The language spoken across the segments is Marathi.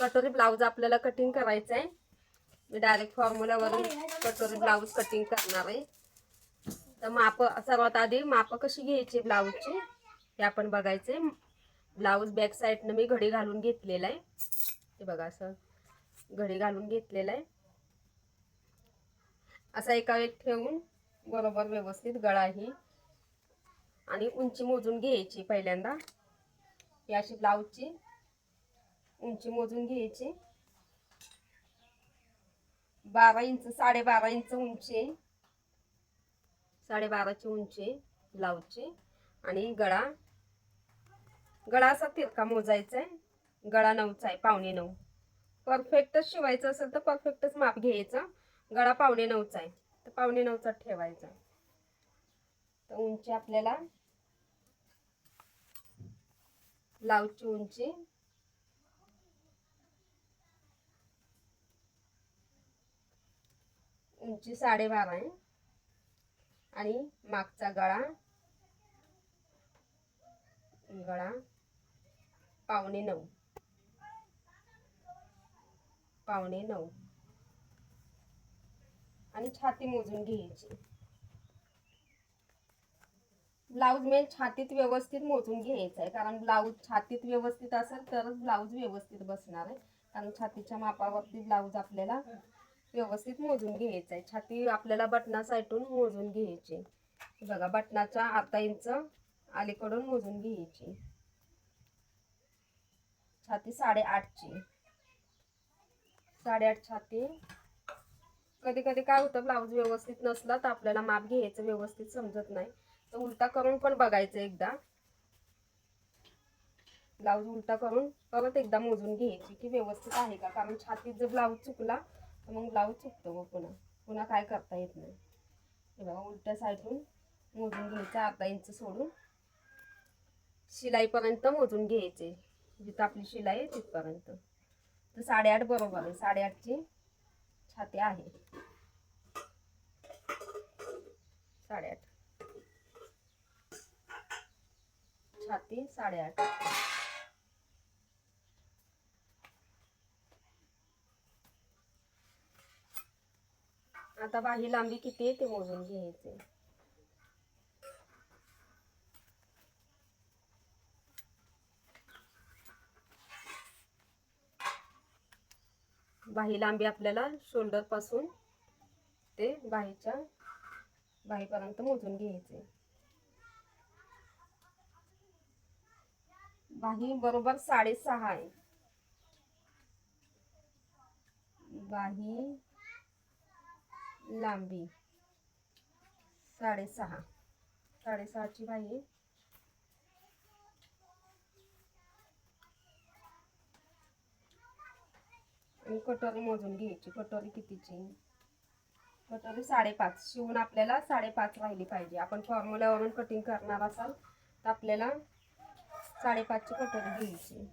कटोरी ब्लाऊज आपल्याला कटिंग करायचं आहे मी डायरेक्ट फॉर्म्युलावरून कटोरी ब्लाऊज कटिंग करणार आहे. तर माप सर्वात आधी माप कशी घ्यायची ब्लाऊजची? हे आपण बघायचे ब्लाऊज बॅक साईडनं मी घडी घालून घेतलेला आहे. हे बघा असं घडी घालून घेतलेलं आहे. असा एका वेळ ठेवून बरोबर व्यवस्थित गळा ही आणि उंची मोजून घ्यायची पहिल्यांदा. ही अशी ब्लाऊजची उंची मोजून घ्यायची. बारा इंच साडेबारा इंच उंची. साडेबाराची उंची ब्लाऊजची. आणि गळा गळा असा तिरका मोजायचा आहे गळा नऊचा आहे पावणे नऊ. परफेक्टच शिवायचं असेल तर परफेक्टच माप घ्यायचं. गळा पावणे नऊचा आहे तर पावणे नऊचा ठेवायचा. तर उंची आपल्याला ब्लाऊजची उंची उंची साडेबारा आहे. आणि मागचा गळा गळा पावणे नऊ. पावणे नऊ. आणि छाती मोजून घ्यायची. ब्लाऊज मेल छातीत व्यवस्थित मोजून घ्यायचा आहे कारण ब्लाऊज छातीत व्यवस्थित असेल तरच ब्लाऊज व्यवस्थित बसणार आहे. कारण छातीच्या मापावरती ब्लाऊज आपल्याला व्यवस्थित मोजून घ्यायचं आहे छाती आपल्याला बटना साईटून मोजून घ्यायची. बघा बटनाच्या आता इंच अलीकडून मोजून घ्यायची. छाती साडेआठची. साडेआठ छाती. कधी कधी काय होतं ब्लाऊज व्यवस्थित नसला तर आपल्याला माप घ्यायचं व्यवस्थित समजत नाही. तर उलटा करून पण बघायचं एकदा. ब्लाऊज उलटा करून परत एकदा मोजून घ्यायची की व्यवस्थित आहे का? कारण छातीत जर ब्लाऊज चुकला मग ब्लाऊज चुकतो मग पुन्हा. पुन्हा काय करता येत नाही. हे बघा उलट्या साईडून मोजून घ्यायचं अर्धा इंच सोडून. शिलाईपर्यंत मोजून घ्यायचे. जिथं आपली शिलाई आहे तिथपर्यंत. तर साडेआठ बरोबर आहे. साडेआठची छाती आहे. साडेआठ. छाती साडेआठ. आता बाही लांबी किती आहे ते मोजून घ्यायचे बाही लांबी आपल्याला शोल्डरपासून ते बाहीच्या बाहीपर्यंत मोजून घ्यायचे बाही बरोबर साडेसहा आहे. बाही लांबी. साडेसहा. साडेसहाची बाई आणि कटोरी मोजून घ्यायची. कटोरी कितीची? कटोरी साडेपाच. शिवून आपल्याला साडेपाच राहिली पाहिजे. आपण फॉर्म्युल्यावरून कटिंग करणार असाल तर आपल्याला साडेपाचची कटोरी घ्यायची.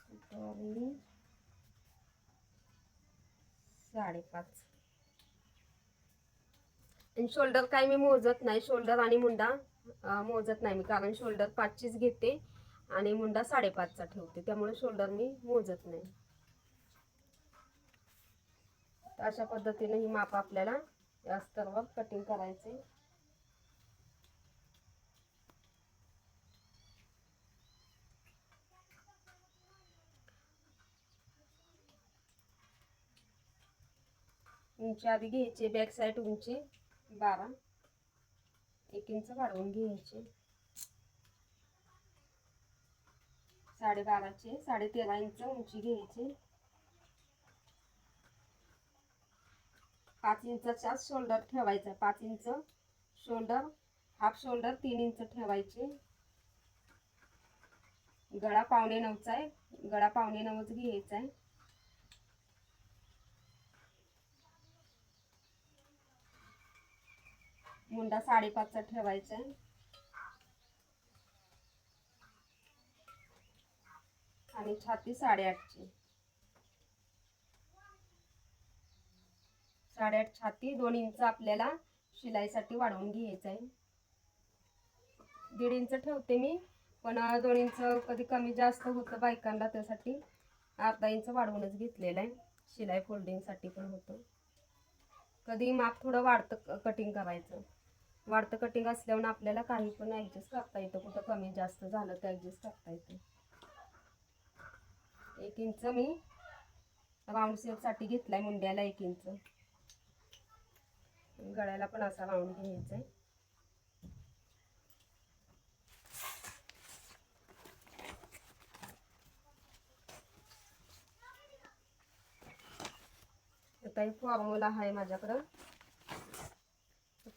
कटोरी साडेपाच. आणि शोल्डर काय मी मोजत नाही शोल्डर आणि मुंडा मोजत नाही मी कारण शोल्डर पाचचीच घेते आणि मुंडा साडेपाचचा ठेवते त्यामुळे शोल्डर मी मोजत नाही. अशा पद्धतीने ही माप आपल्याला या स्तरवर कटिंग करायचे. उंची आधी घ्यायची बॅक साईड उंची बारा. एक इंच वाढवून घ्यायची. साडेबाराचे साडे तेरा इंच उंची घ्यायची. पाच इंचाचा शोल्डर ठेवायचा. पाच इंच शोल्डर हाफ शोल्डर तीन इंच ठेवायचे. गळा पावणे नऊचा आहे. गळा पावणे नऊच घ्यायचा आहे. मुंडा साडेपाचचा ठेवायचा आहे. आणि छाती साडेआठची. साडेआठ छाती दोन इंच आपल्याला शिलाईसाठी वाढवून घ्यायचं आहे. दीड इंच ठेवते मी पण दोन इंच कधी कमी जास्त होतं बायकांना त्यासाठी अर्धा इंच वाढवूनच घेतलेलं आहे. शिलाई फोल्डिंगसाठी पण होतं. कधी माप थोडं वाढतं कटिंग करायचं. वाढतं कटिंग असल्यावर आपल्याला काही पण ॲडजस्ट करता येतं. कुठं कमी जास्त झालं तर ॲडजस्ट करता येतं. एक इंच मी राऊंड शेपसाठी आहे मुंड्याला एक इंच गळ्याला पण असा राऊंड घ्यायचा आहे. आता एक फॉर्म्युला आहे माझ्याकडं.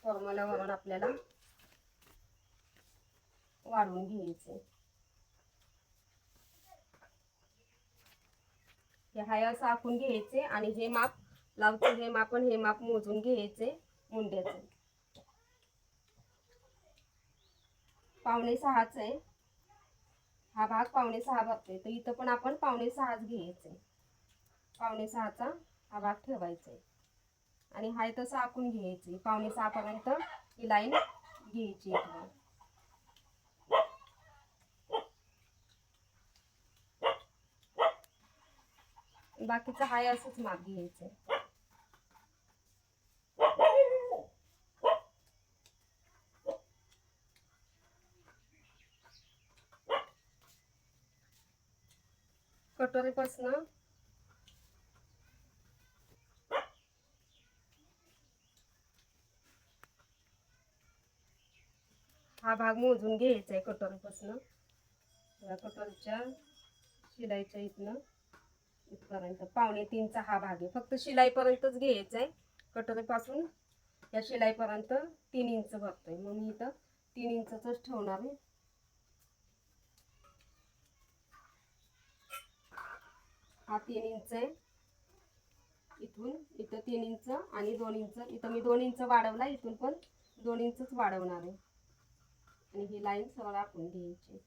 फॉर्म्युल्यावरून आपल्याला वाढवून घ्यायचे. हे हाय असं आखून घ्यायचे आणि हे माप लावतो हे माप आणि हे माप मोजून घ्यायचे मुंड्याचे. पावणे सहाच आहे. हा भाग पावणे सहा बघतोय तर इथं पण आपण पावणे सहाच घ्यायचे. पावणे सहाचा हा भाग ठेवायचा आहे. आणि हाय तसं आखून घ्यायची. पावणे सहापर्यंत ही लाईन घ्यायची बाकीचं हाय असंच माप घ्यायचं. कटोरीपासनं हा भाग मोजून घ्यायचा आहे कटोरीपासून. या कटोरीच्या शिलाईच्या इथनं इथपर्यंत. पावणे तीनचा हा भाग आहे. फक्त शिलाईपर्यंतच घ्यायचा आहे कटोरीपासून या शिलाईपर्यंत तीन इंच भरतोय. मग मी इथं तीन इंचच ठेवणार आहे. हा तीन इंच आहे इथून इथं तीन इंच आणि दोन इंच. इथं मी दोन इंच वाढवला इथून पण दोन इंचच वाढवणार आहे. आणि ही लाईन सरळ आखून घ्यायची.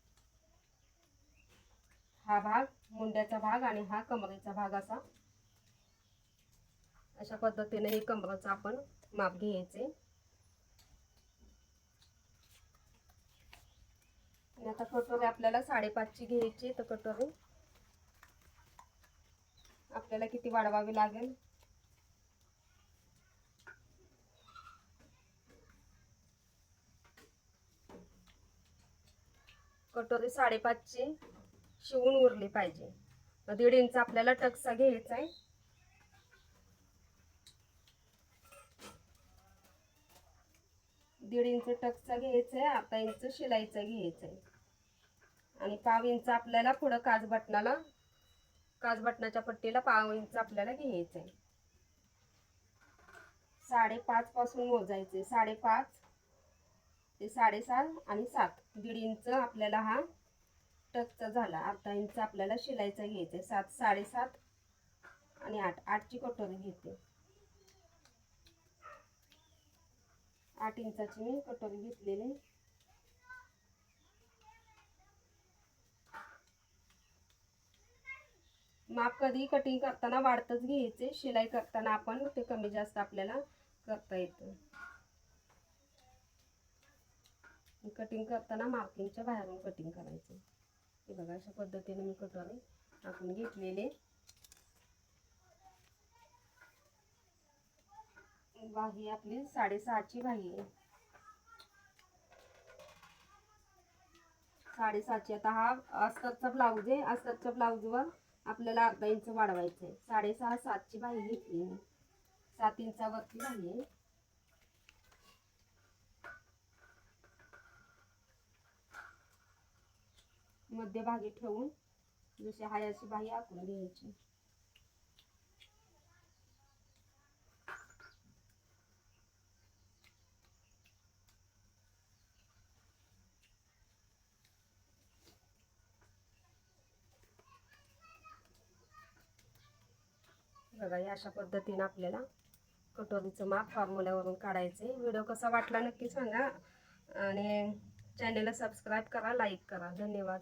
हा भाग मुंड्याचा भाग आणि हा कमरेचा भाग असा. अशा पद्धतीने हे कमरेचं आपण माप घ्यायचे. आणि आता कटोरी आपल्याला साडेपाचची घ्यायची तर कटोरी आपल्याला किती वाढवावी लागेल? कटोरी साडेपाचची शिवून उरली पाहिजे. दीड इंच आपल्याला टक्सा घ्यायचा आहे. दीड इंच टक्सा घ्यायचा आहे अर्धा इंच शिलाईचा घ्यायचा आहे. आणि पाव इंच आपल्याला पुढं काज बटनाला काज बटनाच्या पट्टीला पाव इंच आपल्याला घ्यायचं आहे. साडेपाच पासून मोजायचे साडेपाच ते साडेसात आणि सात. दीड इंच आपल्याला हा टचचा झाला. अर्धा इंच आपल्याला शिलाईचा घ्यायचा आहे. सात साडेसात आणि आठ. आठची कटोरी घेते. आठ इंचाची मी कटोरी घेतलेली. माप कधी कटिंग करताना वाढतच घ्यायचे. शिलाई करताना आपण ते कमी जास्त आपल्याला करता येतं. कटिंग करताना मार्किंगच्या बाहेरून कटिंग करायचं. हे बघा अशा पद्धतीने मी कटोरी टाकून घेतलेले. बाही आपली साडेसहाची बाही आहे. साडेसहाची. आता हा अस्तरचा ब्लाऊज आहे. अस्तरच्या ब्लाऊजवर आपल्याला अर्धा इंच वाढवायचं आहे साडेसहा सातची बाही घेतली मी. सात इंचावरती बाही आहे. मध्यभागी ठेवून जशी हाय अशी बाही आखून घ्यायची. बघा या अशा पद्धतीनं आपल्याला कटोरीचं माप फॉर्म्युल्यावरून काढायचे व्हिडिओ कसा वाटला नक्की सांगा. आणि चॅनेलला सबस्क्राईब करा लाईक करा. धन्यवाद.